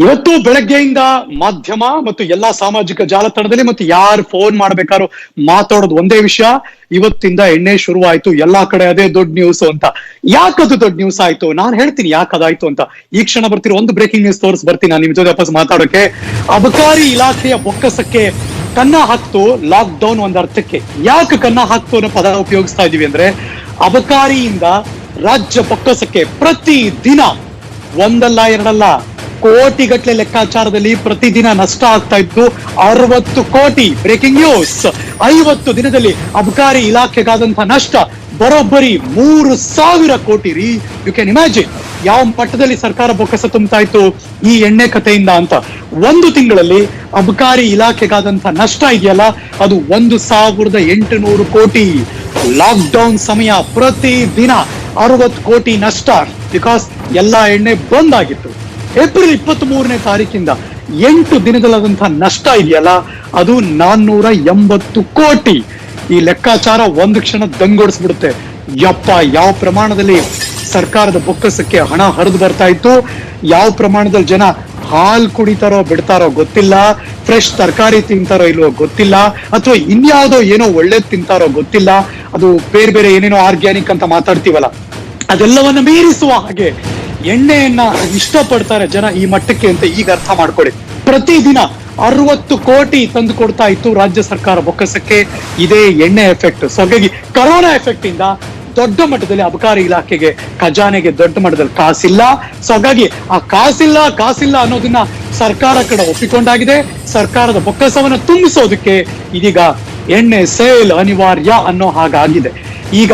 ಇವತ್ತು ಬೆಳಗ್ಗೆಯಿಂದ ಮಾಧ್ಯಮ ಮತ್ತು ಎಲ್ಲಾ ಸಾಮಾಜಿಕ ಜಾಲತಾಣದಲ್ಲಿ ಮತ್ತು ಯಾರು ಫೋನ್ ಮಾಡ್ಬೇಕಾದ್ರು ಮಾತಾಡೋದು ಒಂದೇ ವಿಷಯ. ಇವತ್ತಿಂದ ಎಣ್ಣೆ ಶುರುವಾಯ್ತು, ಎಲ್ಲಾ ಕಡೆ ಅದೇ ದೊಡ್ಡ ನ್ಯೂಸ್ ಅಂತ. ಯಾಕದು ದೊಡ್ಡ ನ್ಯೂಸ್ ಆಯ್ತು? ನಾನು ಹೇಳ್ತೀನಿ ಯಾಕದಾಯ್ತು ಅಂತ. ಈ ಕ್ಷಣ ಬರ್ತಿರೋ ಒಂದು ಬ್ರೇಕಿಂಗ್ ನ್ಯೂಸ್ ತೋರಿಸ್ ಬರ್ತೀನಿ ನಾನು ನಿಮ್ ಜೊತೆ ವಾಪಸ್ ಮಾತಾಡೋಕೆ. ಅಬಕಾರಿ ಇಲಾಖೆಯ ಬೊಕ್ಕಸಕ್ಕೆ ಕನ್ನ ಹಾಕ್ತು ಲಾಕ್ ಡೌನ್ ಒಂದ್ ಅರ್ಥಕ್ಕೆ. ಯಾಕೆ ಕನ್ನ ಹಾಕ್ತು ಅನ್ನೋ ಪದ ಉಪಯೋಗಿಸ್ತಾ ಇದೀವಿ ಅಂದ್ರೆ, ಅಬಕಾರಿಯಿಂದ ರಾಜ್ಯ ಬೊಕ್ಕಸಕ್ಕೆ ಪ್ರತಿ ದಿನ ಒಂದಲ್ಲ ಎರಡಲ್ಲ ಕೋಟಿಗಟ್ಟಲೆ ಲೆಕ್ಕಾಚಾರದಲ್ಲಿ ಪ್ರತಿದಿನ ನಷ್ಟ ಆಗ್ತಾ ಇತ್ತು. ಅರವತ್ತು ಕೋಟಿ ಬ್ರೇಕಿಂಗ್ ನ್ಯೂಸ್ ಐವತ್ತು ದಿನದಲ್ಲಿ ಅಬಕಾರಿ ಇಲಾಖೆಗಾದಂತಹ ನಷ್ಟ. ಬರೋಬ್ಬರಿ ಮೂರು ಸಾವಿರ ಕೋಟಿ ರೀ. ಯು ಕ್ಯಾನ್ ಇಮ್ಯಾಜಿನ್ ಯಾವ ಮಟ್ಟದಲ್ಲಿ ಸರ್ಕಾರ ಬೊಕ್ಕಸ ತುಂಬ್ತಾ ಇತ್ತು ಈ ಎಣ್ಣೆ ಕಥೆಯಿಂದ ಅಂತ. ಒಂದು ತಿಂಗಳಲ್ಲಿ ಅಬಕಾರಿ ಇಲಾಖೆಗಾದಂತಹ ನಷ್ಟ ಇದೆಯಲ್ಲ? ಅದು ಒಂದು ಸಾವಿರದ ಎಂಟುನೂರು ಕೋಟಿ. ಲಾಕ್ಡೌನ್ ಸಮಯ ಪ್ರತಿ ದಿನ ಅರವತ್ತು ಕೋಟಿ ನಷ್ಟ. ಬಿಕಾಸ್ ಎಲ್ಲಾ ಎಣ್ಣೆ ಬಂದ್ ಆಗಿತ್ತು. ಏಪ್ರಿಲ್ ಇಪ್ಪತ್ತ್ ಮೂರನೇ ತಾರೀಕಿಂದ ಎಂಟು ದಿನದಲ್ಲಾದಂತಹ ನಷ್ಟ ಇದೆಯಲ್ಲ, ಅದು ನಾನ್ನೂರ ಎಂಬತ್ತು ಕೋಟಿ. ಈ ಲೆಕ್ಕಾಚಾರ ಒಂದು ಕ್ಷಣ ದಂಗೊಡಿಸ್ಬಿಡುತ್ತೆ. ಯಪ್ಪ, ಯಾವ ಪ್ರಮಾಣದಲ್ಲಿ ಸರ್ಕಾರದ ಬೊಕ್ಕಸಕ್ಕೆ ಹಣ ಹರಿದು ಬರ್ತಾ ಇತ್ತು? ಯಾವ ಪ್ರಮಾಣದಲ್ಲಿ ಜನ ಹಾಲು ಕುಡಿತಾರೋ ಬಿಡ್ತಾರೋ ಗೊತ್ತಿಲ್ಲ, ಫ್ರೆಶ್ ತರಕಾರಿ ತಿಂತಾರೋ ಇಲ್ವೋ ಗೊತ್ತಿಲ್ಲ, ಅಥವಾ ಇನ್ಯಾವುದೋ ಏನೋ ಒಳ್ಳೇದು ತಿಂತಾರೋ ಗೊತ್ತಿಲ್ಲ. ಅದು ಬೇರೆ ಬೇರೆ ಏನೇನೋ ಆರ್ಗ್ಯಾನಿಕ್ ಅಂತ ಮಾತಾಡ್ತೀವಲ್ಲ, ಅದೆಲ್ಲವನ್ನ ಮೀರಿಸುವ ಹಾಗೆ ಎಣ್ಣೆಯನ್ನ ಇಷ್ಟಪಡ್ತಾರೆ ಜನ ಈ ಮಟ್ಟಕ್ಕೆ ಅಂತ ಈಗ ಅರ್ಥ ಮಾಡ್ಕೊಳ್ಳಿ. ಪ್ರತಿದಿನ ಅರವತ್ತು ಕೋಟಿ ತಂದು ಕೊಡ್ತಾ ಇತ್ತು ರಾಜ್ಯ ಸರ್ಕಾರ ಬೊಕ್ಕಸಕ್ಕೆ. ಇದೇ ಎಣ್ಣೆ ಎಫೆಕ್ಟ್ ಸೊ ಹಾಗಾಗಿ ಕರೋನಾ ಎಫೆಕ್ಟ್ ಇಂದ ದೊಡ್ಡ ಮಟ್ಟದಲ್ಲಿ ಅಬಕಾರಿ ಇಲಾಖೆಗೆ, ಖಜಾನೆಗೆ ದೊಡ್ಡ ಮಟ್ಟದಲ್ಲಿ ಕಾಸಿಲ್ಲ. ಸೊ ಹಾಗಾಗಿ ಆ ಕಾಸಿಲ್ಲ ಕಾಸಿಲ್ಲ ಅನ್ನೋದನ್ನ ಸರ್ಕಾರ ಕಡೆ ಒಪ್ಪಿಕೊಂಡಾಗಿದೆ. ಸರ್ಕಾರದ ಬೊಕ್ಕಸವನ್ನ ತುಂಬಿಸೋದಕ್ಕೆ ಇದೀಗ ಎಣ್ಣೆ ಸೇಲ್ ಅನಿವಾರ್ಯ ಅನ್ನೋ ಹಾಗಾಗಿದೆ. ಈಗ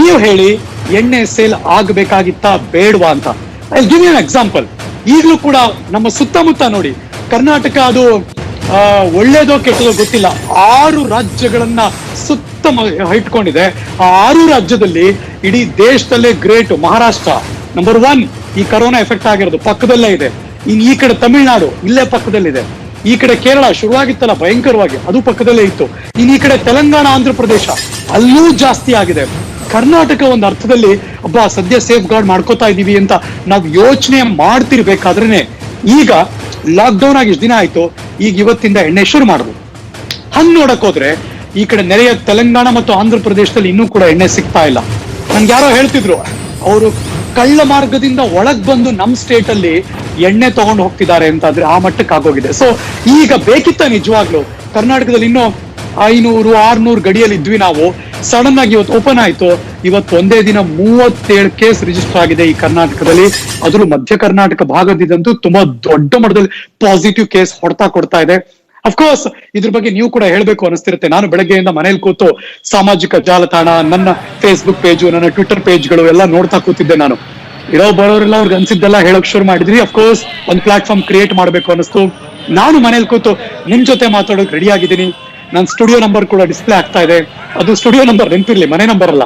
ನೀವು ಹೇಳಿ ಎಣ್ಣೆ ಸೇಲ್ ಆಗಬೇಕಾಗಿತ್ತಾ ಬೇಡವಾ ಅಂತ. ಐ ಗಿವ್ ಯು ಎಕ್ಸಾಂಪಲ್ ಈಗಲೂ ಕೂಡ ನಮ್ಮ ಸುತ್ತಮುತ್ತ ನೋಡಿ, ಕರ್ನಾಟಕ ಅದು ಒಳ್ಳೇದೋ ಕೆಟ್ಟದೋ ಗೊತ್ತಿಲ್ಲ. ಆರು ರಾಜ್ಯಗಳನ್ನ ಸುತ್ತ ಇಟ್ಕೊಂಡಿದೆ. ಆ ಆರು ರಾಜ್ಯದಲ್ಲಿ ಇಡೀ ದೇಶದಲ್ಲೇ ಗ್ರೇಟ್ ಮಹಾರಾಷ್ಟ್ರ ನಂಬರ್ ಒನ್ ಈ ಕರೋನಾ ಎಫೆಕ್ಟ್ ಆಗಿರೋದು ಪಕ್ಕದಲ್ಲೇ ಇದೆ. ಇನ್ ಈ ಕಡೆ ತಮಿಳ್ನಾಡು, ಇಲ್ಲೇ ಪಕ್ಕದಲ್ಲಿದೆ. ಈ ಕಡೆ ಕೇರಳ ಶುರುವಾಗಿತ್ತಲ್ಲ ಭಯಂಕರವಾಗಿ, ಅದು ಪಕ್ಕದಲ್ಲೇ ಇತ್ತು. ಇನ್ ಈ ಕಡೆ ತೆಲಂಗಾಣ ಆಂಧ್ರ ಪ್ರದೇಶ ಅಲ್ಲೂ ಜಾಸ್ತಿ ಆಗಿದೆ. ಕರ್ನಾಟಕ ಒಂದು ಅರ್ಥದಲ್ಲಿ ಒಬ್ಬ ಸದ್ಯ ಸೇಫ್ ಗಾರ್ಡ್ ಮಾಡ್ಕೋತಾ ಇದೀವಿ ಅಂತ ನಾವು ಯೋಚನೆ ಮಾಡ್ತಿರ್ಬೇಕಾದ್ರೇನೆ ಈಗ ಲಾಕ್ಡೌನ್ ಆಗಿ ಇಷ್ಟು ದಿನ ಆಯ್ತು, ಈಗ ಇವತ್ತಿಂದ ಎಣ್ಣೆ ಶುರು ಮಾಡುದು ಹಂಗ್ ನೋಡಕ್ ಹೋದ್ರೆ, ಈ ಕಡೆ ನೆರೆಯ ತೆಲಂಗಾಣ ಮತ್ತು ಆಂಧ್ರ ಪ್ರದೇಶದಲ್ಲಿ ಇನ್ನೂ ಕೂಡ ಎಣ್ಣೆ ಸಿಗ್ತಾ ಇಲ್ಲ. ನನ್ಗೆ ಯಾರೋ ಹೇಳ್ತಿದ್ರು, ಅವರು ಕಳ್ಳ ಮಾರ್ಗದಿಂದ ಒಳಗ್ ಬಂದು ನಮ್ ಸ್ಟೇಟ್ ಅಲ್ಲಿ ಎಣ್ಣೆ ತಗೊಂಡು ಹೋಗ್ತಿದ್ದಾರೆ ಅಂತ ಆದ್ರೆ ಆ ಮಟ್ಟಕ್ಕೆ ಆಗೋಗಿದೆ. ಸೊ ಈಗ ಬೇಕಿತ್ತ ನಿಜವಾಗ್ಲು ಕರ್ನಾಟಕದಲ್ಲಿ ಇನ್ನೂ ಐನೂರು, ಆರ್ನೂರು ಗಡಿಯಲ್ಲಿ ಇದ್ವಿ ನಾವು. ಸಡನ್ ಆಗಿ ಇವತ್ತು ಓಪನ್ ಆಯ್ತು. ಇವತ್ತು ಒಂದೇ ದಿನ ಮೂವತ್ತೇಳು ಕೇಸ್ ರಿಜಿಸ್ಟರ್ ಆಗಿದೆ ಈ ಕರ್ನಾಟಕದಲ್ಲಿ. ಅದ್ರ ಮಧ್ಯ ಕರ್ನಾಟಕ ಭಾಗದಿದಂತೂ ತುಂಬಾ ದೊಡ್ಡ ಮಟ್ಟದಲ್ಲಿ ಪಾಸಿಟಿವ್ ಕೇಸ್ ಹೊಡ್ತಾ ಕೊಡ್ತಾ ಇದೆ. ಅಫ್ಕೋರ್ಸ್ ಇದ್ರ ಬಗ್ಗೆ ನೀವು ಕೂಡ ಹೇಳ್ಬೇಕು ಅನಿಸ್ತಿರುತ್ತೆ. ನಾನು ಬೆಳಗ್ಗೆಯಿಂದ ಮನೇಲಿ ಕೂತು ಸಾಮಾಜಿಕ ಜಾಲತಾಣ, ನನ್ನ ಫೇಸ್ಬುಕ್ ಪೇಜು ನನ್ನ ಟ್ವಿಟರ್ ಪೇಜ್ಗಳು ಎಲ್ಲ ನೋಡ್ತಾ ಕೂತಿದ್ದೆ ನಾನು. ಇರೋ ಬರೋರೆಲ್ಲ ಅವ್ರಿಗೆ ಅನ್ಸಿದ್ದೆಲ್ಲ ಹೇಳಕ್ ಶುರು ಮಾಡಿದ್ರಿ. ಅಫ್ಕೋರ್ಸ್ ಒಂದ್ ಪ್ಲಾಟ್ಫಾರ್ಮ್ ಕ್ರಿಯೇಟ್ ಮಾಡ್ಬೇಕು ಅನಿಸ್ತು ನಾನು ಮನೇಲಿ ಕೂತು ನಿಮ್ ಜೊತೆ ಮಾತಾಡೋಕೆ ರೆಡಿ ಆಗಿದ್ದೀನಿ. ನನ್ನ ಸ್ಟುಡಿಯೋ ನಂಬರ್ ಕೂಡ ಡಿಸ್ಪ್ಲೇ ಆಗ್ತಾ ಇದೆ. ಅದು ಸ್ಟುಡಿಯೋ ನಂಬರ್ ನೆನಪಿರ್ಲಿ, ಮನೆ ನಂಬರ್ ಅಲ್ಲ.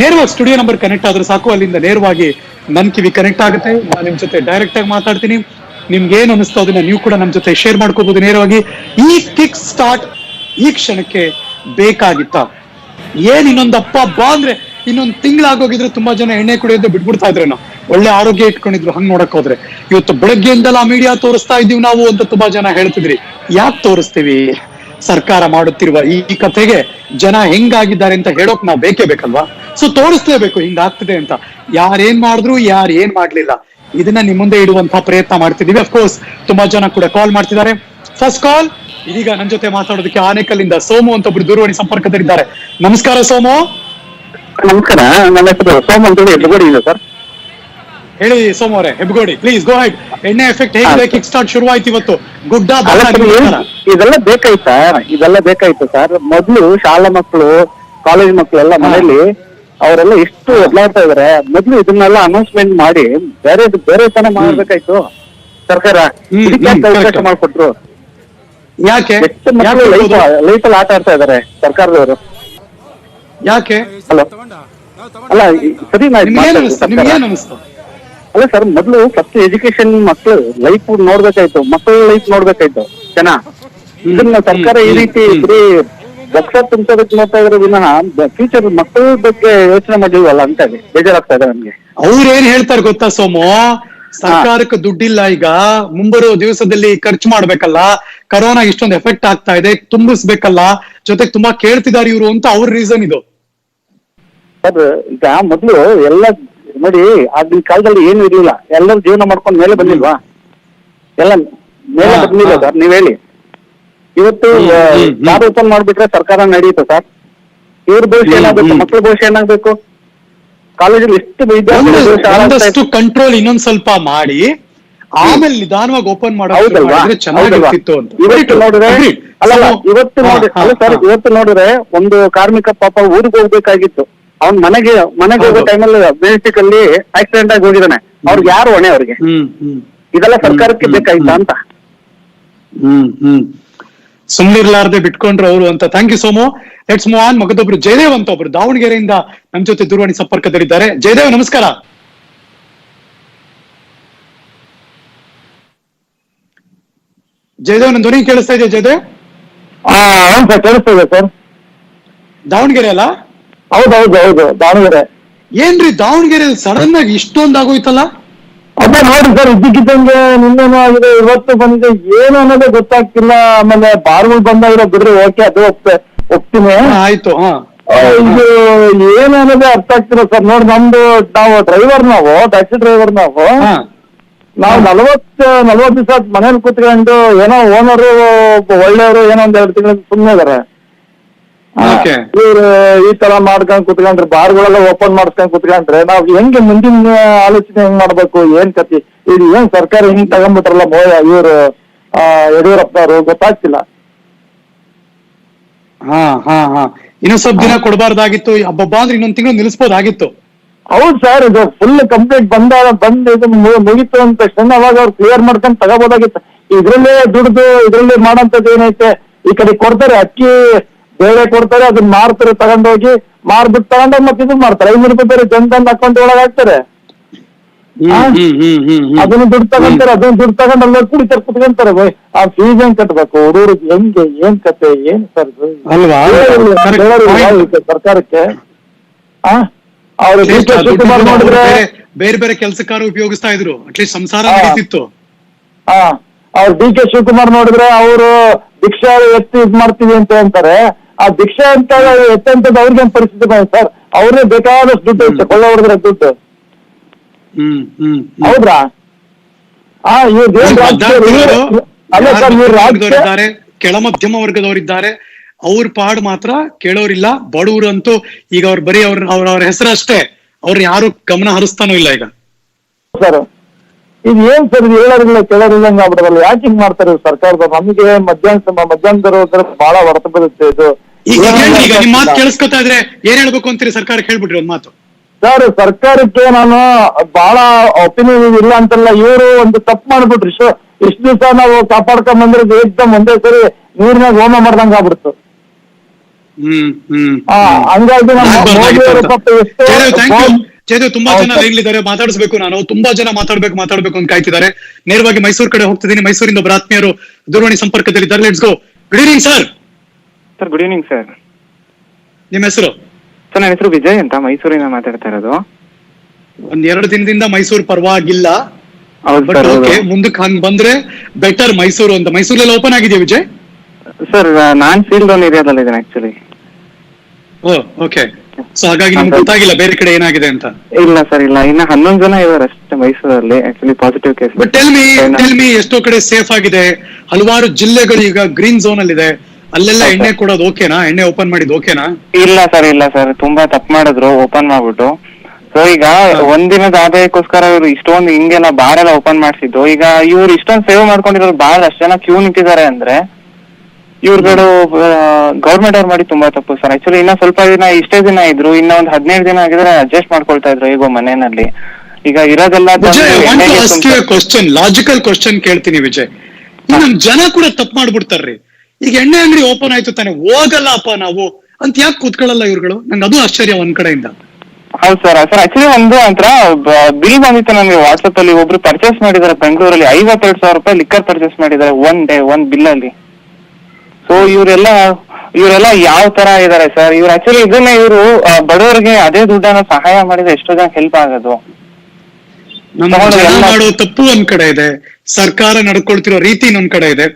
ನೇರವಾಗಿ ಸ್ಟುಡಿಯೋ ನಂಬರ್ ಕನೆಕ್ಟ್ ಆದ್ರೆ ಸಾಕು, ಅಲ್ಲಿಂದ ನೇರವಾಗಿ ನನ್ ಕಿವಿ ಕನೆಕ್ಟ್ ಆಗುತ್ತೆ. ನಾನು ನಿಮ್ ಜೊತೆ ಡೈರೆಕ್ಟ್ ಆಗಿ ಮಾತಾಡ್ತೀನಿ. ನಿಮ್ಗೆ ಏನ್ ಅನಿಸ್ತಾ ಅದನ್ನ ನೀವು ಕೂಡ ನಮ್ ಜೊತೆ ಶೇರ್ ಮಾಡ್ಕೋಬಹುದು ನೇರವಾಗಿ. ಈ ಕಿಕ್ ಸ್ಟಾರ್ಟ್ ಈ ಕ್ಷಣಕ್ಕೆ ಬೇಕಾಗಿತ್ತ. ಏನ್ ಇನ್ನೊಂದಪ್ಪ ಬಾ ಅಂದ್ರೆ ಇನ್ನೊಂದ್ ತಿಂಗಳಾಗೋಗಿದ್ರೆ ತುಂಬಾ ಜನ ಎಣ್ಣೆ ಕುಡಿಯೋದು ಬಿಟ್ಬಿಡ್ತಾ ಇದ್ರೇನೋ ಒಳ್ಳೆ ಆರೋಗ್ಯ ಇಟ್ಕೊಂಡಿದ್ರು, ಹಂಗ್ ನೋಡಕ್ ಹೋದ್ರೆ ಇವತ್ತು ಬೆಳಗ್ಗೆಯಿಂದಲ್ಲ ಮೀಡಿಯಾ ತೋರಿಸ್ತಾ ಇದೀವಿ ನಾವು ಅಂತ ತುಂಬಾ ಜನ ಹೇಳ್ತಿದ್ರಿ. ಯಾಕೆ ತೋರಿಸ್ತೀವಿ? ಸರ್ಕಾರ ಮಾಡುತ್ತಿರುವ ಈ ಕಥೆಗೆ ಜನ ಹೆಂಗಾಗಿದ್ದಾರೆ ಅಂತ ಹೇಳೋಕ್ ನಾವು ಬೇಕೇ ಬೇಕಲ್ವಾ? ಸೊ ತೋರಿಸ್ಲೇಬೇಕು, ಹಿಂಗಾಗ್ತಿದೆ ಅಂತ. ಯಾರೇನ್ ಮಾಡಿದ್ರು, ಯಾರು ಏನ್ ಮಾಡ್ಲಿಲ್ಲ. ಇದನ್ನ ನಿಮ್ ಮುಂದೆ ಇಡುವಂತಹ ಪ್ರಯತ್ನ ಮಾಡ್ತಿದೀವಿ ಅಫ್ಕೋರ್ಸ್ ತುಂಬಾ ಜನ ಕೂಡ ಕಾಲ್ ಮಾಡ್ತಿದ್ದಾರೆ. ಫಸ್ಟ್ ಕಾಲ್ ಇದೀಗ ನನ್ ಜೊತೆ ಮಾತಾಡೋದಕ್ಕೆ ಆನೇಕಲ್ಲಿಂದ ಸೋಮು ಅಂತ ಒಬ್ರು ದೂರವಾಣಿ ಸಂಪರ್ಕದಲ್ಲಿದ್ದಾರೆ. ನಮಸ್ಕಾರ ಸೋಮು. ನಮಸ್ಕಾರ, ನನ್ನ ಹೆಸರು ಸೋಮು ಅಂತ ಹೇಳಿ ಸರ್. ಹೇಳಿ ಸೋಮವಾರ Hebbagodi Hebbagodi please go hide ಎಣ್ಣೆ ಎಫೆಕ್ಟ್ ಹೇಗಿದೆ? ಕಿಕ್ ಸ್ಟಾರ್ಟ್ ಶುರುವಾಯ್ತು ಇವತ್ತು. ಗುಡ್ಡ. ಇದೆಲ್ಲ ಬೇಕಾಯ್ತು ಸರ್ ಇದೆಲ್ಲ ಬೇಕಾಯ್ತು ಸರ್. ಮೊದ್ಲು ಶಾಲಾ ಮಕ್ಕಳು ಕಾಲೇಜ್ ಮಕ್ಕಳು ಎಲ್ಲ ಮನೇಲಿ ಅವರೆಲ್ಲ ಎಷ್ಟು ಒದ್ಲಾಡ್ತಾ ಇದಾರೆ. ಮೊದ್ಲು ಇದನ್ನೆಲ್ಲ ಅನೌನ್ಸ್ಮೆಂಟ್ ಮಾಡಿ ಬೇರೆ ಬೇರೆ ತನ ಮಾಡ್ಬೇಕಾಯ್ತು. ಸರ್ಕಾರ ಅವಕಾಶ ಮಾಡ್ಕೊಟ್ರು? ಯಾಕೆ? ಎಷ್ಟು ಮಕ್ಕಳು ಲೈಫ್ ಅಲ್ಲಿ ಆಟ ಆಡ್ತಾ ಇದಾರೆ ಸರ್ಕಾರದವರು? ಯಾಕೆ? ಹಲೋ? ಅಲ್ಲ ಸರಿ ನಾ ಅಲ್ಲ ಸರ್ ಮೊದ್ಲು ಫಸ್ಟ್ ಎಜುಕೇಶನ್ ಮಕ್ಳು ಲೈಫ್ ನೋಡ್ಬೇಕಾಯ್ತು ಮಕ್ಕಳ ಲೈಫ್ ನೋಡ್ಬೇಕಾಯ್ತು ಜನ. ಇದನ್ನ ಸರ್ಕಾರ ಈ ರೀತಿ. ಬರೀ ರಕ್ಷ ತುಂಬಿಸೋದಕ್ಕೆ ನೋಡ್ತಾ ಇದ್ರೆ ವಿನಃ ಫ್ಯೂಚರ್ ಮಕ್ಕಳ ಬಗ್ಗೆ ಯೋಚನೆ ಮಾಡಿಲ್ವಲ್ಲ ಅಂತ ಹೇಳಿ. ಬೇಜಾರಾಗ್ತಾ ಇದೆ ನಮ್ಗೆ. ಅವ್ರು ಏನ್ ಹೇಳ್ತಾರೆ ಗೊತ್ತಾ ಸೋಮು? ಸರ್ಕಾರಕ್ಕೆ ದುಡ್ಡಿಲ್ಲ ಈಗ ಮುಂಬರುವ ದಿವಸದಲ್ಲಿ ಖರ್ಚು ಮಾಡ್ಬೇಕಲ್ಲ ಕರೋನಾ ಇಷ್ಟೊಂದು ಎಫೆಕ್ಟ್ ಆಗ್ತಾ ಇದೆ ತುಂಬಿಸ್ಬೇಕಲ್ಲ ಜೊತೆಗೆ ತುಂಬಾ ಕೇಳ್ತಿದ್ದಾರೆ ಇವರು ಅಂತ ಅವ್ರ ರೀಸನ್ ಇದು. ಸರ್ ಈಗ ಮೊದ್ಲು ಎಲ್ಲ ನೋಡಿ ಆಗಿನ ಕಾಲದಲ್ಲಿ ಏನು ಇರಲಿಲ್ಲ. ಎಲ್ಲರೂ ಜೀವನ ಮಾಡ್ಕೊಂಡು ಮೇಲೆ ಬಂದಿಲ್ವಾ? ಎಲ್ಲ ಮೇಲೆ ಬಂದಿಲ್ಲ ಸರ್ ನೀವ್ ಹೇಳಿ. ಇವತ್ತು ಓಪನ್ ಮಾಡ್ಬಿಟ್ರೆ ಸರ್ಕಾರ ನಡೆಯುತ್ತೆ ಸರ್? ಇವ್ರ ಭವಿಷ್ಯ ಏನಾಗ್ಬೇಕು. ಮಕ್ಕಳ ಭವಿಷ್ಯ ಏನಾಗಬೇಕು? ಕಾಲೇಜಲ್ಲಿ ಎಷ್ಟು ಒಂದಷ್ಟು ಕಂಟ್ರೋಲ್ ಇನ್ನೊಂದ್ ಸ್ವಲ್ಪ ಮಾಡಿ ಆಮೇಲೆ ನಿಧಾನವಾಗಿ ಓಪನ್ ಮಾಡೋದು ಚೆನ್ನಾಗಿರ್ತಿತ್ತು ಅಂತ. ಇವತ್ತು ನೋಡಿದ್ರೆ ಅಲ್ಲ ಅಲ್ಲ, ಇವತ್ತು ನೋಡಿ ಅಲ್ಲ ಸರ್ ಇವತ್ತು ನೋಡಿದ್ರೆ ಒಂದು ಕಾರ್ಮಿಕ ಪಾಪ ಊರಿಗೆ ಹೋಗ್ಬೇಕಾಗಿತ್ತು. ಅವ್ನ್ ಮನೆಗೆ ಮನೆಗೆ ಹೋಗೋ ಟೈಮಲ್ಲಿ ಟೈಮಲ್ಲಿ ಬೇಸಿಕಲ್ಲಿ ಆಕ್ಸಿಡೆಂಟ್ ಆಗಿ ಹೋಗಿದಾನೆ ಅವ್ರಿಗೆ ಯಾರು ಹೊಣೆ ಅವ್ರಿಗೆ? ಹ್ಮ್ ಹ್ಮ್. ಇದೆಲ್ಲ ಸರ್ಕಾರಕ್ಕೆ ಬೇಕಾಯ್ತ ಅಂತ. ಹ್ಮ್ ಹ್ಮ್. ಸುಮ್ನಿರ್ಲಾರ್ದೆ ಬಿಟ್ಕೊಂಡ್ರು ಅವರು ಅಂತ. Thank you Somu. Let's move on ಮಗದೊಬ್ರು Jayadev ಅಂತ ಒಬ್ರು ದಾವಣಗೆರೆಯಿಂದ ನಮ್ ಜೊತೆ ದೂರವಾಣಿ ಸಂಪರ್ಕದಲ್ಲಿದ್ದಾರೆ. ಜಯದೇವ್ ನಮಸ್ಕಾರ. ಜಯದೇವ್ ನನ್ನ ಧ್ವನಿ ಕೇಳಿಸ್ತಾ ಇದೆಯಾ ಜಯದೇವ್? ಹಾ ಸರ್ ಇದೆ ಸರ್ ದಾವಣಗೆರೆ ಅಲ್ಲ? ಹೌದು ಹೌದು ದಾವಣಗೆರೆ. ಏನ್ರಿ ದಾವಣಗೆರೆ ಸಡನ್ ಆಗಿ ಇಷ್ಟೊಂದ್ ಆಗೋಯ್ತಲ್ಲ? ಅದ ನೋಡಿ ಸರ್ ಇದ್ದಕ್ಕಿದ್ದಂಗೆ ನಿನ್ನೇನೋ ಆಗಿದೆ ಇವತ್ತು ಬಂದಿದೆ ಏನು ಅನ್ನೋದೇ ಗೊತ್ತಾಗ್ತಿಲ್ಲ. ಆಮೇಲೆ ಬಾರ್ಗಳು ಬಂದಾಗಿರೋ ಬಿದ್ರೆ ಓಕೆ ಅದು ಒಪ್ತೆ ಒಪ್ತೀನಿ ಆಯ್ತು ಹಾ. ಇದು ಏನು ಅನ್ನೋದೇ ಅರ್ಥ ಆಗ್ತಿಲ್ಲ ಸರ್. ನೋಡಿ ನಮ್ದು ನಾವು ಡ್ರೈವರ್ ನಾವು ಟ್ಯಾಕ್ಸಿ ಡ್ರೈವರ್ ನಾವು. ನಾವು ನಲವತ್ ನಲವತ್ತು ದಿವಸ ಮನೇಲಿ ಕೂತ್ಕೊಂಡು ಏನೋ ಓನರು ಒಳ್ಳೆಯವರು ಏನೋ ಒಂದ್ ಎರಡು ತಿಂಗಳು ಸುಮ್ಮನೆ ಇದಾರೆ. ಇವ್ರು ಈ ತರ ಮಾಡ್ಕೊಂಡ್ ಕುತ್ಕೊಂಡ್ರೆ ಬಾರ್ಗಳೆಲ್ಲ ಓಪನ್ ಮಾಡ್ಸ್ಕೊಂಡ್ ಕುತ್ಕೊಂಡ್ರೆ ನಾವ್ ಹೆಂಗೆ ಮುಂದಿನ ಆಲೋಚನೆ ಹೆಂಗ್ ಮಾಡ್ಬೇಕು ಏನ್ ಕತಿ ಇದು ಏನ್ ಸರ್ಕಾರ ಹಿಂಗ್ ತಗೊಂಡ್ಬಿಟ್ರಲ್ಲ ಮೋಯ ಇವ್ರು ಆ, ಯಡಿಯೂರಪ್ಪ ಅವರು ಗೊತ್ತಾಗ್ತಿಲ್ಲ. ಹಾ ಹಾ ಹಾ. ಇನ್ನೊಂದ್ ಸ್ವಲ್ಪ ದಿನ ಕೊಡಬಾರ್ದಾಗಿತ್ತು ಹಬ್ಬಬ್ಬ ಅಂದ್ರೆ ಇನ್ನೊಂದ್ ತಿಂಗಳು ನಿಲ್ಸ್ಬೋದಾಗಿತ್ತು ಹೌದು ಸರ್ ಇದು ಫುಲ್ ಕಂಪ್ಲೀಟ್ ಬಂದ ಬಂದ್ ಇದು ಮುಗಿತು ಅಂತ ಅಂದ ತಕ್ಷಣ ಅವಾಗ ಅವ್ರು ಕ್ಲಿಯರ್ ಮಾಡ್ಕೊಂಡ್ ತಗೋಬೋದಾಗಿತ್ತು. ಇದ್ರಲ್ಲೇ ದುಡ್ದು ಇದ್ರಲ್ಲೇ ಮಾಡೋಂಥದ್ದು ಏನೈತೆ ಈ ಕಡೆ ಕೊಡ್ತಾರೆ ಅಕ್ಕಿ ಬೇಳೆ ಕೊಡ್ತಾರೆ ಅದನ್ನ ಮಾರ್ತಾರೆ ತಗೊಂಡೋಗಿ ಮಾರ್ಬಿಟ್ಟು ತಗೊಂಡೋಗಿ ಮತ್ತೆ ಇದು ಮಾಡ್ತಾರೆ. ಐನೂರು ರೂಪಾಯಿ ಬೇರೆ ಜನಧನ್ ಅಕೌಂಟ್ ಒಳಗೆ ಹಾಕ್ತಾರೆ. ಅದನ್ನ ದುಡ್ಡು ತಗೊಂತಾರೆ ಅದನ್ನ ದುಡ್ಡು ತಗೊಂಡು ಅಲ್ಲಿ ಕುಡಿತಾರೆ ಕುತ್ಕೊಂತಾರೆ. ಆ ಫೀಸ್ ಹೆಂಗ್ ಕಟ್ಬೇಕು? ಹುಡುಗರು ಹೆಂಗೆ ಏನ್ ಕತೆ ಏನ್ ಸರ್ ಸರ್ಕಾರಕ್ಕೆ. ಆ? ಅವ್ರು ಶಿವಕುಮಾರ್ ನೋಡಿದ್ರೆ ಬೇರೆ- ಬೇರೆ ಕೆಲಸಕ್ಕಾರ ಉಪಯೋಗಿಸ್ತಾ ಇದ್ರು. ಅಟ್ಲೀಸ್ಟ್ ಸಂಸಾರ. ನಡೀತಿತ್ತು ಅವ್ರು ಡಿ ಕೆ ಶಿವಕುಮಾರ್ ನೋಡಿದ್ರೆ ಅವರು ಭಿಕ್ಷಾ ಎತ್ತಿ ಇದ್ ಮಾಡ್ತೀವಿ ಅಂತ ಹೇಳ್ತಾರೆ. ಆ ಭಿಕ್ಷಾ ಅಂತ ಎತ್ತಂತದ್ದು ಅವ್ರಿಗೆ ಪರಿಸ್ಥಿತಿ ಬಂದ ಸರ್ ಅವ್ರೇ ಬೇಕಾದಷ್ಟು ದುಡ್ಡು ಕೊಳ್ಳ ಹೊಡೆದ್ರ ದುಡ್ಡು. ಹೌದ್ರಾ? ಹಾ ಇವ್ರು ಅಲ್ಲ ಸರ್ ಇವ್ರು ರಾಜಕೀಯ ಕೆಳ ಮಧ್ಯಮ ವರ್ಗದವರಿದ್ದಾರೆ ಅವ್ರ ಪಾಡ್ ಮಾತ್ರ ಕೇಳೋರಿಲ್ಲ. ಬಡವರು ಅಂತೂ ಈಗ ಅವ್ರು ಬರೀ ಅವ್ರ ಅವ್ರ ಅವ್ರ ಹೆಸರು ಅಷ್ಟೇ ಅವ್ರ ಯಾರು ಗಮನ ಹರಿಸ್ತಾನೂ ಇಲ್ಲ ಈಗ. ಸರ್ ಇದು ಏನ್ ಸರ್ ಇದು ಹೇಳೋರಿಲ್ಲ ಕೇಳೋರಿಲ್ಲ ಆಗ್ಬಿಡಲ್ಲ ಯಾಕೆ ಹಿಂಗ್ ಮಾಡ್ತಾರೆ ಸರ್ಕಾರದ ನಮಗೆ ಮಧ್ಯಾಹ್ನ ಮಧ್ಯಾಹ್ನದ ಬಹಳ ಹೊರತು ಬರುತ್ತೆ ಇದು. ಈಗ ಈಗ ನಿಮ್ ಮಾತು ಕೇಳಿಸ್ಕೊತಾ ಇದ್ರೆ ಏನ್ ಹೇಳ್ಬೇಕು ಅಂತೀರಿ? ಸರ್ಕಾರಕ್ಕೆ ಹೇಳ್ಬಿಟ್ರಿ ಒಂದ್ ಮಾತು. ಸರ್ ಸರ್ಕಾರಕ್ಕೆ ನಾನು ಬಹಳ ಒಪಿನಿಯನ್ ಇಲ್ಲ ಅಂತಲ್ಲ ಇವರು ಒಂದು ತಪ್ಪು ಮಾಡ್ಬಿಟ್ರಿ. ಇಷ್ಟು ಇಷ್ಟು ದಿವಸ ನಾವು ಕಾಪಾಡ್ಕೊಂಡ್ ಬಂದ್ರೆ ಏಕ್ದಮ್ ಒಂದೇ ಸರಿ ನೀರಿನಾಗ ಹೋಮ ಮಾಡ್ದಂಗ ಆಗ್ಬಿಡ್ತು. ಹ್ಮ್ ಹ್ಮ್ ಆ, ಹಂಗಾಗಿ ನಮ್ಮ ಜಯದೇವ್ ತುಂಬಾ ಜನ ಇಲ್ಲಿದ್ದಾರೆ ಮಾತಾಡ್ಸ್ಬೇಕು ಮಾತಾಡಿಸ್ಬೇಕು ನಾನು. ತುಂಬಾ ಜನ ಮಾತಾಡ್ಬೇಕು ಮಾತಾಡ್ಬೇಕು ಅಂತ ಕಾಯ್ತಿದ್ದಾರೆ. ನೇರವಾಗಿ ಮೈಸೂರು ಕಡೆ ಹೋಗ್ತಿದ್ದೀನಿ. ಮೈಸೂರಿಂದ ಒಬ್ಬರ ಆತ್ಮೀಯರು ದೂರವಾಣಿ ಸಂಪರ್ಕದಲ್ಲಿ let's go good evening sir sir good evening sir ನಿಮ್ಮ ಹೆಸರು? ಸರ್ ನನ್ನ ಹೆಸರು ವಿಜಯ್ ಅಂತ ಮೈಸೂರಿಂದ ಮಾತಾಡ್ತಾ ಇರೋದು. ಒಂದ್ ಎರಡು ದಿನದಿಂದ ಮೈಸೂರು ಪರವಾಗಿಲ್ಲ. ಹೌದು ಬಟ್ ಸರ್ ಓಕೆ ಮುಂದಕ್ಕೆ ಹಂಗ್ ಬಂದ್ರೆ ಬೆಟರ್ ಮೈಸೂರು ಅಂತ. ಮೈಸೂರಲ್ಲಿ ಓಪನ್ ಆಗಿದೆಯಾ ವಿಜಯ್? ಸರ್ ನಾನ್ ಫೀಲ್ಡ್ ಒನ್ ಏರಿಯಾದಲ್ಲಿ ಇದ್ದೇನೆ ಆಕ್ಚುಲಿ ಓ ಓಕೆ ಸೊ ಹಾಗಾಗಿ ನಿಮ್ಗೆ ಗೊತ್ತಾಗಿಲ್ಲ ಬೇರೆ ಕಡೆ ಏನಾಗಿದೆ ಅಂತ. ಇಲ್ಲ ಸರ್ ಇಲ್ಲ. ಇನ್ನ ಹನ್ನೊಂದು ಜನ ಇದಾರೆ ಅಷ್ಟೇ ಮೈಸೂರಲ್ಲಿ actually positive case but tell me tell me ಎಷ್ಟೋ ಕಡೆ ಸೇಫ್ ಆಗಿದೆ. ಹಲವಾರು ಜಿಲ್ಲೆಗಳು ಈಗ ಗ್ರೀನ್ ಝೋನ್ ಅಲ್ಲಿ ಇದೆ ಅಲ್ಲೆಲ್ಲ ಎಣ್ಣೆ ಕೊಡೋದು ಓಕೆನಾ? ಎಣ್ಣೆ ಓಪನ್ ಮಾಡಿದ್ ಓಕೆನಾ? ಇಲ್ಲ ಸರ್ ಇಲ್ಲ ಸರ್ ತುಂಬಾ ತಪ್ಪು ಮಾಡಿದ್ರು ಓಪನ್ ಮಾಡ್ಬಿಟ್ಟು. ಸೊ ಈಗ ಒಂದಿನದ ಆದಾಯಕ್ಕೋಸ್ಕರ ಇವರು ಇಷ್ಟೊಂದು ಹಿಂಗೆಲ್ಲ ಬಾರ್ ಎಲ್ಲ ಓಪನ್ ಮಾಡಿಸಿದ್ದು. ಈಗ ಇವ್ರು ಇಷ್ಟೊಂದು ಸೇವ್ ಮಾಡ್ಕೊಂಡಿರೋರು ಬಾರ್ ಅಷ್ಟು ಜನ ಕ್ಯೂ ನಿಂತಿದ್ದಾರೆ ಅಂದ್ರೆ ಇವ್ರುಗಳು ಗೌರ್ಮೆಂಟ್ ಅವ್ರು ಮಾಡಿ ತುಂಬಾ ತಪ್ಪು ಸರ್ ಆಕ್ಚುಲಿ ಇನ್ನ ಸ್ವಲ್ಪ ದಿನ ಇಷ್ಟೇ ದಿನ ಇದ್ರು ಇನ್ನ ಒಂದ್ ಹದಿನೈದು ದಿನ ಆಗಿದ್ರೆ ಅಡ್ಜಸ್ಟ್ ಮಾಡ್ಕೊಳ್ತಾ ಇದ್ರು ಈಗ ಮನೆಯಲ್ಲಿ. ಈಗ ಇರೋದೆಲ್ಲ ಕ್ವಶನ್ ಲಾಜಿಕಲ್ ಕ್ವಶನ್ ಕೇಳ್ತೀನಿ ವಿಜಯ್. ನಮ್ ಜನ ಕೂಡ ತಪ್ಪು ಮಾಡ್ಬಿಡ್ತಾರ್ರಿ. ಈಗ ಎಣ್ಣೆ ಅಂಗಡಿ ಓಪನ್ ಆಯ್ತು ತಾನೆ ಹೋಗಲ್ಲ ಅಪ್ಪ ನಾವು. ಅಂತ ಯಾಕೆ ಕೂತ್ಕೊಳ್ಳಲ್ಲ ಇವ್ರುಗಳು? ನಂಗೆ ಅದು ಆಶ್ಚರ್ಯ ಒಂದ್ ಕಡೆಯಿಂದ. ಹೌದು ಸರ್ ಸರ್ ಆಕ್ಚುಲಿ ಒಂದು ಅಂತ ಬಿಲ್ ಬಂದಿತ್ತು ನನಗೆ ವಾಟ್ಸ್ಆಪ್ ಅಲ್ಲಿ. ಒಬ್ರು ಪರ್ಚೇಸ್ ಮಾಡಿದ್ದಾರೆ ಬೆಂಗಳೂರಲ್ಲಿ. ಐವತ್ತೆರಡು ಸಾವಿರ ರೂಪಾಯಿ ಲಿಕ್ಕರ್ ಪರ್ಚೇಸ್ ಮಾಡಿದ್ದಾರೆ ಒನ್ ಡೇ ಒನ್ ಬಿಲ್ ಅಲ್ಲಿ. ಸೊ ಇವರೆಲ್ಲ ಇವರೆಲ್ಲ ಯಾವ ತರ ಇದಾರೆ ಸರ್? ಇವ್ರು ಆಕ್ಚುಲಿ ಇದನ್ನ ಇವರು ಬಡವರಿಗೆ ಅದೇ ದುಡ್ಡನ್ನ ಸಹಾಯ ಮಾಡಿದ್ರೆ ಎಷ್ಟೋ ಜನ ಹೆಲ್ಪ್ ಆಗೋದು. ನಮ್ಮ ಮಾಡೋ ತಪ್ಪು ಒಂದ್ ಕಡೆ ಇದೆ. ಸರ್ಕಾರ ನಡ್ಕೊಳ್ತಿರೋ ರೀತಿ ಇನ್ನೊಂದ್ ಕಡೆ ಇದೆ.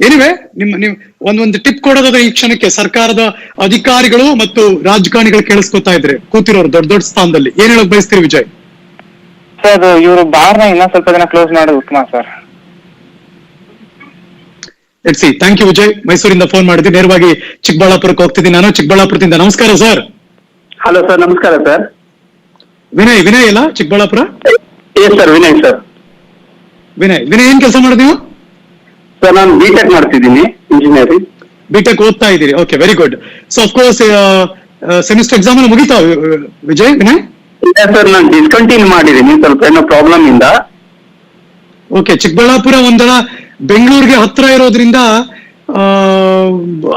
ಏನಿವೆ ನಿಮ್ಮ ನೀವು ಒಂದೊಂದು ಟಿಪ್ ಕೊಡೋದಾದ್ರೆ ಈ ಕ್ಷಣಕ್ಕೆ ಸರ್ಕಾರದ ಅಧಿಕಾರಿಗಳು ಮತ್ತು ರಾಜಕಾರಣಿಗಳು ಕೇಳಿಸ್ಕೊತಾ ಇದ್ರೆ ಕೂತಿರೋರು ದೊಡ್ಡ ದೊಡ್ಡ ಸ್ಥಾನದಲ್ಲಿ. ಏನ್ ಹೇಳಕ್ ಬಯಸ್ತೀರಿ ವಿಜಯ್? ಸರ್ ಇವರು ಬಾರ್ನ ಇನ್ನ ಸ್ವಲ್ಪ ದಿನ ಕ್ಲೋಸ್ ಮಾಡೋದು ಉತ್ತಮ ಸರ್. ಎಟ್ಸಿ ಥ್ಯಾಂಕ್ ಯು ವಿಜಯ್. ಮೈಸೂರಿಂದ ಫೋನ್ ಮಾಡಿದ್ವಿ ನೇರವಾಗಿ ಚಿಕ್ಕಬಳ್ಳಾಪುರಕ್ಕೆ ಹೋಗ್ತಿದ್ದೀನಿ ನಾನು. ಚಿಕ್ಕಬಳ್ಳಾಪುರದಿಂದ ನಮಸ್ಕಾರ ಸರ್. ಹಲೋ ಸರ್ ನಮಸ್ಕಾರ ಸರ್ ವಿನಯ್ ವಿನಯ್ ಅಲ್ಲ? Chikkaballapur? Yes sir Vinay sir Vinay Vinay ಏನ್ ಕೆಲಸ ಮಾಡೋದು ನೀವು? ಸರ್ ನಾನು ಬಿ ಟೆಕ್ ಮಾಡ್ತಿದ್ದೀನಿ ಇಂಜಿನಿಯರಿಂಗ್ ಬಿಟೆಕ್ ಓದ್ತಾ ಇದ್ದೀರಿ. Okay very good so of course semester exam ಮುಗಿತಾ ವಿಜಯ್ ವಿನಯ್? ಇಲ್ಲ ಸರ್ ನಾನು ಡಿಸ್ಕಂಟಿನ್ಯೂ ಮಾಡಿದ್ದೀನಿ ಸ್ವಲ್ಪ ಏನೋ ಪ್ರಾಬ್ಲಮ್ ಇಂದ. ಓಕೆ ಚಿಕ್ಕಬಳ್ಳಾಪುರ ಒಂದರ ಬೆಂಗಳೂರಿಗೆ ಹತ್ರ ಇರೋದ್ರಿಂದ ಆ,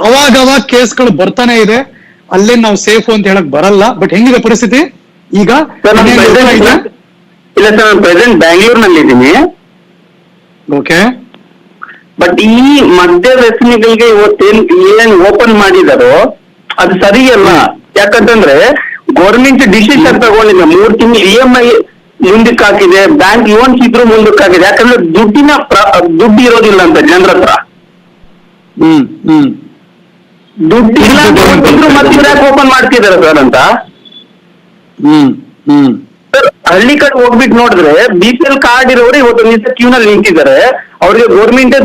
ಅವಾಗ ಅವಾಗ ಕೇಸ್ಗಳು ಬರ್ತಾನೆ ಇದೆ. ಅಲ್ಲೇ ನಾವು ಸೇಫ್ ಅಂತ ಹೇಳಕ್ ಬರಲ್ಲ. ಬಟ್ ಹೆಂಗಿದೆ ಪರಿಸ್ಥಿತಿ? ಈಗ ಸರ್ ನಾನು ಪ್ರೆಸೆಂಟ್ ಇಲ್ಲ. ಸರ್ ನಾನು ಪ್ರೆಸೆಂಟ್ ಬ್ಯಾಂಗ್ಳೂರ್ನಲ್ಲಿ ಇದ್ದೀನಿ ಓಕೆ ಬಟ್ ಈ ಮದ್ಯ ವ್ಯಸನಿಗಳಿಗೆ ಇವತ್ತೇನ್ ಏನ್ ಓಪನ್ ಮಾಡಿದಾರೋ ಅದು ಸರಿಯಲ್ಲ ಯಾಕಂತಂದ್ರೆ ಗೌರ್ಮೆಂಟ್ ಡಿಸಿಷನ್ ತಗೊಂಡಿದೆ ಮೂರ್ ತಿಂಗಳು ಇ ಎಂ ಐ ಮುಂದಕ್ಕೆ ಹಾಕಿದೆ ಬ್ಯಾಂಕ್ ಲೋನ್ಸ್ ಇದ್ರು ಮುಂದಕ್ಕೆ ಹಾಕಿದೆ. ಯಾಕಂದ್ರೆ ದುಡ್ಡಿನ ಪ್ರ- ದುಡ್ಡು ಇರೋದಿಲ್ಲ ಅಂತ ಜನರ ಹತ್ರ. ಹ್ಮ್ ಹ್ಮ್. ದುಡ್ಡು ಇಲ್ಲ ಅಂತ ಮತ್ತೆ ಓಪನ್ ಮಾಡ್ತಿದಾರೆ ಸರ್ ಅಂತ. ಹ್ಮ್ ಹ್ಮ್. ಹಳ್ಳಿ ಕಡೆ ಹೋಗ್ಬಿಟ್ಟು ನೋಡಿದ್ರೆ ಬಿ ಕಾರ್ಡ್ ಇರೋರು ಇವತ್ತು ನಿಂತ ಕ್ಯೂ ನಲ್ಲಿ ನಿಂತಿದ್ದಾರೆ. ಅವ್ರಿಗೆ ಗೌರ್ಮೆಂಟ್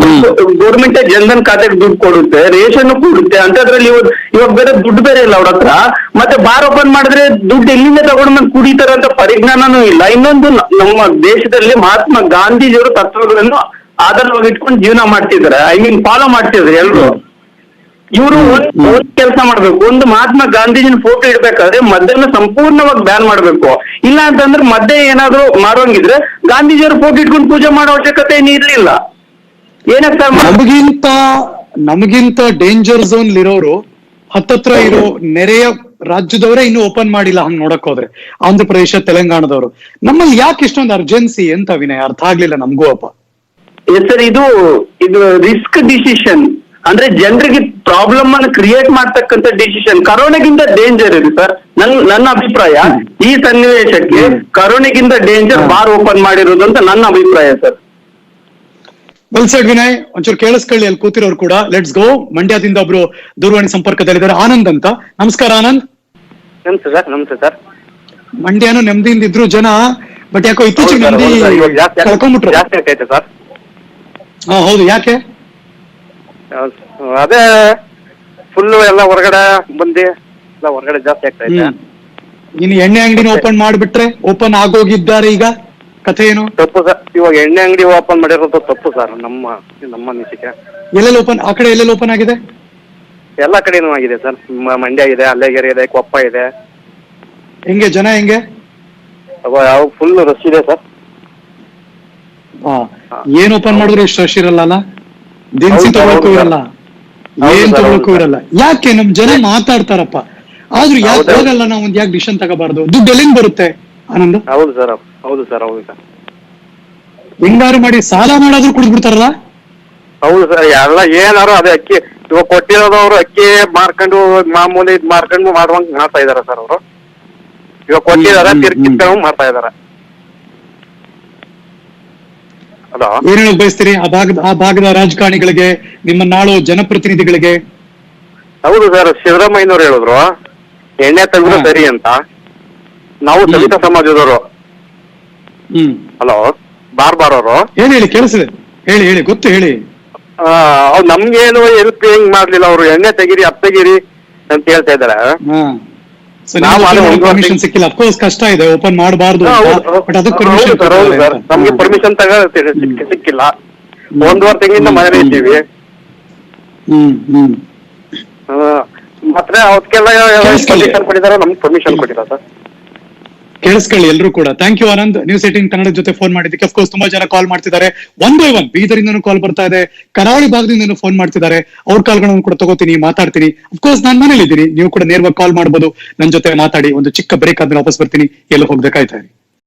ಗೌರ್ಮೆಂಟ್ ಜನಧನ್ ಖಾತೆಗೆ ದುಡ್ಡು ಕೊಡುತ್ತೆ, ರೇಷನ್ ಕೊಡುತ್ತೆ, ಅಂತದ್ರಲ್ಲಿ ಇವಾಗ ಇವಾಗ ಬೇರೆ ದುಡ್ಡು ಬೇರೆ ಇಲ್ಲ ಅವ್ರ ಹತ್ರ. ಮತ್ತೆ ಬಾರ್ ಓಪನ್ ಮಾಡಿದ್ರೆ ದುಡ್ಡು ಎಲ್ಲಿಂದ ತಗೊಂಡು ಬಂದು ಕುಡಿತಾರಂತ ಅಂತ ಪರಿಜ್ಞಾನನೂ ಇಲ್ಲ. ಇನ್ನೊಂದು ನಮ್ಮ ದೇಶದಲ್ಲಿ ಮಹಾತ್ಮ ಗಾಂಧೀಜಿಯವರು ತತ್ವಗಳನ್ನು ಆಧಾರವಾಗಿ ಇಟ್ಕೊಂಡು ಜೀವನ ಮಾಡ್ತಿದ್ದಾರೆ. ಐ ಮೀನ್ ಫಾಲೋ ಮಾಡ್ತಿದ್ದಾರೆ ಎಲ್ರು. ಇವರು ಒಂದ್ ಕೆಲಸ ಮಾಡ್ಬೇಕು. ಒಂದು ಮಹಾತ್ಮ ಗಾಂಧೀಜಿನ ಫೋಟೋ ಇಡ್ಬೇಕಾದ್ರೆ ಮದ್ಯನ ಸಂಪೂರ್ಣವಾಗಿ ಬ್ಯಾನ್ ಮಾಡ್ಬೇಕು. ಇಲ್ಲ ಅಂತಂದ್ರೆ ಮದ್ಯ ಏನಾದ್ರು ಮಾಡೋಂಗಿದ್ರೆ ಗಾಂಧೀಜಿಯವ್ರ ಫೋಟೋ ಇಟ್ಕೊಂಡು ಪೂಜೆ ಮಾಡೋ ಅವಶ್ಯಕತೆ ಏನು ಇರ್ಲಿಲ್ಲ. ಏನಕ್ಕೆ ನಮಗಿಂತ ನಮಗಿಂತ ಡೇಂಜರ್ ಝೋನ್ ಇರೋರು ಹತ್ತತ್ರ ಇರೋ ನೆರೆಯ ರಾಜ್ಯದವರೇ ಇನ್ನು ಓಪನ್ ಮಾಡಿಲ್ಲ ಹಂಗ್ ನೋಡಕ್ ಹೋದ್ರೆ. ಆಂಧ್ರ ಪ್ರದೇಶ ತೆಲಂಗಾಣದವರು. ನಮ್ಮಲ್ಲಿ ಯಾಕೆ ಇಷ್ಟೊಂದು ಅರ್ಜೆನ್ಸಿ ಅಂತ ವಿನಯ? ಅರ್ಥ ಆಗ್ಲಿಲ್ಲ ನಮಗೂ ಅಪ್ಪ. ಸರ್ ಇದು ಇದು ರಿಸ್ಕ್ ಡಿಸಿಷನ್ ಅಂದ್ರೆ ಜನರಿಗೆ ಪ್ರಾಬ್ಲಮ್ ಅನ್ನು ಕ್ರಿಯೇಟ್ ಮಾಡ್ತಕ್ಕಂಥ ಡಿಸಿಷನ್ ಕರೋನಾಗಿಂತ ಡೇಂಜರ್ ಇದೆ ಸರ್ ನನ್ ನನ್ನ ಅಭಿಪ್ರಾಯ ಈ ಸನ್ನಿವೇಶಕ್ಕೆ ಕರೋನಾಗಿಂತ ಡೇಂಜರ್ ಬಾರ್ ಓಪನ್ ಮಾಡಿರೋದು ಅಂತ ನನ್ನ ಅಭಿಪ್ರಾಯ ಸರ್ ವೆಲ್ ಸೆಡ್ ವಿನಯ್ ಒಂಚೂರು ಕೇಳಿಸ್ಕೊಳ್ಳಿ ಅಲ್ಲಿ ಕೂತಿರೋರು ಕೂಡ. ಲೆಟ್ಸ್ ಗೋ ಮಂಡ್ಯದಿಂದ ಒಬ್ರು ದೂರವಾಣಿ ಸಂಪರ್ಕದಲ್ಲಿದ್ದಾರೆ ಆನಂದ್ ಅಂತ. ನಮಸ್ಕಾರ ಆನಂದ್. ನಮಸ್ತೆ ಸರ್ ನಮಸ್ತೆ ಸರ್ ಮಂಡ್ಯನು ನೆಮ್ಮದಿಯಿಂದ ಇದ್ರು ಜನ ಬಟ್ ಯಾಕೋ ಇತ್ತೀಚೆಗೆ ನೆಮ್ಮದಿ ಕಳ್ಕೊಂಡ್ಬಿಟ್ರು ಜಾಸ್ತಿ ಆಗ್ತೈತೆ ಸರ್ ಹಾ ಹೌದು. ಯಾಕೆ? ಅದೇ ಫುಲ್ಲು ಎಲ್ಲ ಹೊರಗಡೆ ಬಂದು ಎಲ್ಲ ಹೊರಗಡೆ ಜಾಸ್ತಿ ಆಗ್ತಾ ಇದೆ. ಹ್ಮ್. ಇನ್ನು ಎಣ್ಣೆ ಅಂಗಡಿನ ಓಪನ್ ಮಾಡಿಬಿಟ್ರೆ ಓಪನ್ ಆಗೋಗಿದ್ದಾರೆ ಈಗ? ಕಥೆ ಏನು? ತಪ್ಪು ಸರ್. ಇವಾಗ ಎಣ್ಣೆ ಅಂಗಡಿ ಓಪನ್ ಮಾಡಿರೋದು ತಪ್ಪು ಸರ್. ನಮ್ಮ ನಮ್ಮ ಅನಿಸಿಕೆ. ಎಲ್ಲೆಲ್ಲಿ ಓಪನ್ ಆ ಕಡೆ ಎಲ್ಲೆಲ್ಲಿ ಓಪನ್ ಆಗಿದೆ? ಎಲ್ಲ ಕಡೆನೂ ಆಗಿದೆ ಸರ್. ಮ- ಮಂಡ್ಯ ಇದೆ ಅಲ್ಲೇಗೆರೆ ಇದೆ ಕೊಪ್ಪ ಇದೆ. ಹೆಂಗೆ ಜನ ಹೆಂಗೆ? ಯಾವ ಫುಲ್ ರಶ್ ಇದೆ ಸರ್. ಆ, ಏನ್ ಓಪನ್ ಮಾಡಿದ್ರು ಇಷ್ಟು ರಶ್ ಇರಲ್ಲ ಅಲ್ಲ? ದಿನಸಿ ತಗೊಳಕು ತಗೊಳಕ್ಕೂ. ಇರಲ್ಲ. ಏನ್ ಸರ್, ತಗೊಳಕ್ಕೂ ಇರಲ್ಲ. ಯಾಕೆ ನಮ್ ಜನ ಮಾತಾಡ್ತಾರಪ್ಪ? ಆದ್ರೂ ಯಾಕೆ. ಹೋಗಲ್ಲ ನಾವು ಒಂದ್ ಯಾಕೆ ಡಿಸಿಷನ್ ತಗೋಬಾರ್ದು? ದುಡ್ಡು ಎಲ್ಲಿಂದ ಬರುತ್ತೆ ಆನಂದ್? ಹೌದು ಸರ್ ಹೌದು ಸರ್ ಹೌದು ಸರ್ ಹಿಂಗಾರು ಮಾಡಿ ಸಾಲ ಮಾಡಾದ್ರೂ ಕುಡಿದ್ಬಿಡ್ತಾರಲ್ಲ? ಹೌದು ಸರ್ ಎಲ್ಲ ಏನಾರು ಅದೇ ಅಕ್ಕಿ ಇವಾಗ ಕೊಟ್ಟಿರೋದವ್ರು ಅಕ್ಕಿ ಮಾರ್ಕೊಂಡು ಮಾಮೂಲಿ ಇದ್ ಮಾರ್ಕೊಂಡು ಮಾಡುವಂಗ್ ಮಾಡ್ತಾ ಇದಾರೆ ಸರ್ ಅವರು. ಇವಾಗ ಕೊಟ್ಟಿದಾರ ತಿರ್ಗಿ ಮಾಡ್ತಾ ಇದಾರೆ. ಹಲೋ. ಏನ್ ಹೇಳಕ್ ಬಯಸ್ತೀರಿ? ಆ ಭಾಗದ ಆ ಭಾಗದ ರಾಜಕಾರಣಿಗಳಿಗೆ ನಿಮ್ಮ ನಾಳು ಜನಪ್ರತಿನಿಧಿಗಳಿಗೆ? ಹೌದು ಸರ್ ಸಿದ್ದರಾಮಯ್ಯನವ್ರು ಹೇಳಿದ್ರು. ಎಣ್ಣೆ ತೆಗೆದ್ರೆ. ಸರಿ ಅಂತ. ನಾವು. ದಲಿತ ಸಮಾಜದವರು. ಹ್ಮ್. ಹಲೋ ಬಾರ್ ಬಾರ್ ಅವರು ಹೇಳಿ ಹೇಳಿ ಕೇಳಿಸಿದೆ ಹೇಳಿ ಹೇಳಿ ಗೊತ್ತು ಹೇಳಿ. ಅವ್ರು ನಮ್ಗೇನು ಹೆಲ್ಪ್ ಹೆಂಗ್ ಮಾಡ್ಲಿಲ್ಲ ಅವರು? ಎಣ್ಣೆ ತೆಗೀರಿ ಅಪ್ಪ ತೆಗೀರಿ ಅಂತ ಹೇಳ್ತಾ ಇದಾರೆ ಪರ್ಮಿಷನ್ ಸಿಕ್ಕಿಲ್ಲ. ಅಫ್ಕೋರ್ಸ್ ಕಷ್ಟ ಇದೆ. ಓಪನ್ ಮಾಡಬಾರ್ದು ಬಟ್ ಅದಕ್ಕೆ ಪರ್ಮಿಷನ್. ನಮ್ಗೆ ಪರ್ಮಿಷನ್ ತಗ ಸಿಕ್ಕಿಲ್ಲ. ಒಂದೂವರೆ ತಿಂಗಳಿಂದ ಮನೇಲಿ. ಇದ್ದೀವಿ. ಮತ್ತೆ ಅವತ್ತೆಲ್ಲ. ಪರ್ಮಿಷನ್ ಕೊಟ್ಟಿದ್ದಾರೆ? ನಮ್ಗೆ ಪರ್ಮಿಷನ್ ಕೊಟ್ಟಿಲ್ಲ ಸರ್. ಕೇಳಿಸ್ಕೊಳ್ಳಿ ಎಲ್ಲರೂ ಕೂಡ. Thank you Anand. News eighteen Kannada ಜೊತೆ ಫೋನ್ ಮಾಡಿದ್ದಕ್ಕೆ ಅಫ್ಕೋರ್ಸ್ ತುಂಬಾ ಜನ ಕಾಲ್ ಮಾಡ್ತಿದ್ದಾರೆ. ಒನ್ ಬೈ ಒನ್ ಬೀದರಿಂದನೂ ಕಾಲ್ ಬರ್ತಾ ಇದೆ. ಕರಾವಳಿ ಭಾಗದಿಂದ ಫೋನ್ ಮಾಡ್ತಿದ್ದಾರೆ. ಅವ್ರ ಕಾಲ್ಗಳನ್ನು ಕೂಡ ತಗೋತೀನಿ, ಮಾತಾಡ್ತೀನಿ. ಅಫ್ಕೋರ್ಸ್ ನಾನು ಮನೇಲಿ ಇದ್ದೀನಿ ನೀವು ಕೂಡ ನೇರವಾಗಿ ಕಾಲ್ ಮಾಡಬಹುದು ನನ್ನ ಜೊತೆ ಮಾತಾಡಿ, ಒಂದು ಚಿಕ್ಕ ಬ್ರೇಕ್ ಆದ್ಮೇಲೆ ವಾಪಸ್ ಬರ್ತೀನಿ. ಎಲ್ಲೂ ಹೋಗ್ಬೇಕಾಯ್ತಾ